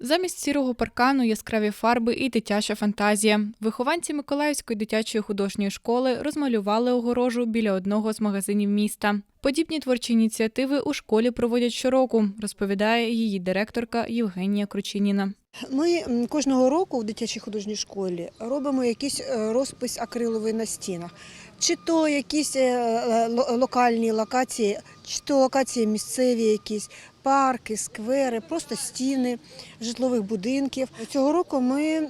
Замість сірого паркану яскраві фарби і дитяча фантазія. Вихованці Миколаївської дитячої художньої школи розмалювали огорожу біля одного з магазинів міста. Подібні творчі ініціативи у школі проводять щороку, розповідає її директорка Євгенія Кручиніна. Ми кожного року в дитячій художній школі робимо якийсь е, розпис акриловий на стінах. Чи то якісь е, е, ло- локальні локації, чи то локації місцеві якісь, парки, сквери, просто стіни житлових будинків. Цього року ми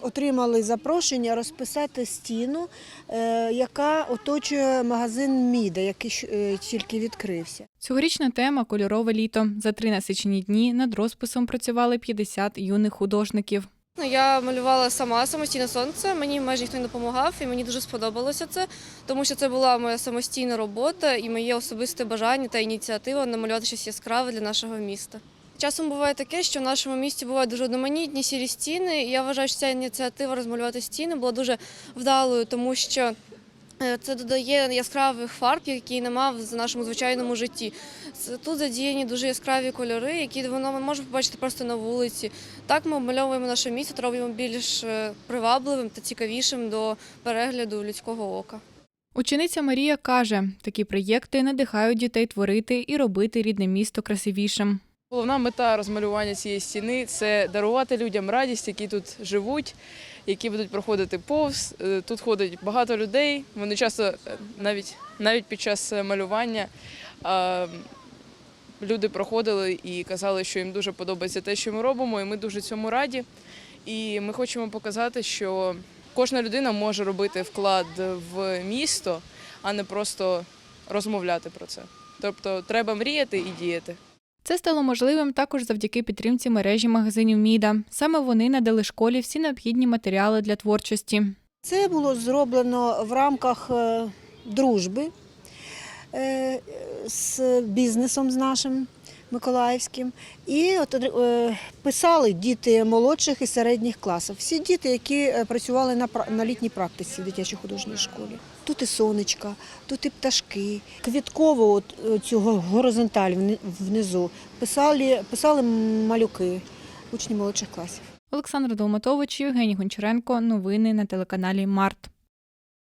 отримали запрошення розписати стіну, е, яка оточує магазин Міда, який е, тільки відкрився. Цьогорічна тема кольорове літо. За три насичені дні над розписом працювали 50 юних художників. Ну, Я малювала сама самостійне сонце. Мені майже ніхто не допомагав, і мені дуже сподобалося це, тому що це була моя самостійна робота і моє особисте бажання та ініціатива намалювати щось яскраве для нашого міста. Часом буває таке, що в нашому місті бувають дуже одноманітні сірі стіни. І я вважаю, що ця ініціатива розмалювати стіни була дуже вдалою, тому що це додає яскравих фарб, які нема в нашому звичайному житті. Тут задіяні дуже яскраві кольори, які воно ми можемо побачити просто на вулиці. Так ми обмальовуємо наше та робимо більш е, привабливим та цікавішим до перегляду людського ока. Учениця Марія каже, такі проєкти надихають дітей творити і робити рідне місто красивішим. Головна мета розмалювання цієї стіни це дарувати людям радість, які тут живуть, які будуть проходити повз. Е, Тут ходить багато людей. Вони часто е, навіть навіть під час е, малювання люди проходили і казали, що їм дуже подобається те, що ми робимо, і ми дуже цьому раді. І ми хочемо показати, що кожна людина може робити вклад в місто, а не просто розмовляти про це. Тобто треба мріяти і діяти. Це стало можливим також завдяки підтримці мережі магазинів Міда. Саме вони надали школі всі необхідні матеріали для творчості. Це було зроблено в рамках е, дружби е, з бізнесом з нашим Миколаївським. І от, е, писали діти молодших і середніх класів. Всі діти, які е, працювали на, на літній практиці в дитячій художній школі. Тут і сонечка, тут і пташки. Квіткову от, е, цього горизонталь внизу писали, писали малюки, учні молодших класів. Олександр Долматович, Євгеній Гончаренко. Новини на телеканалі Март.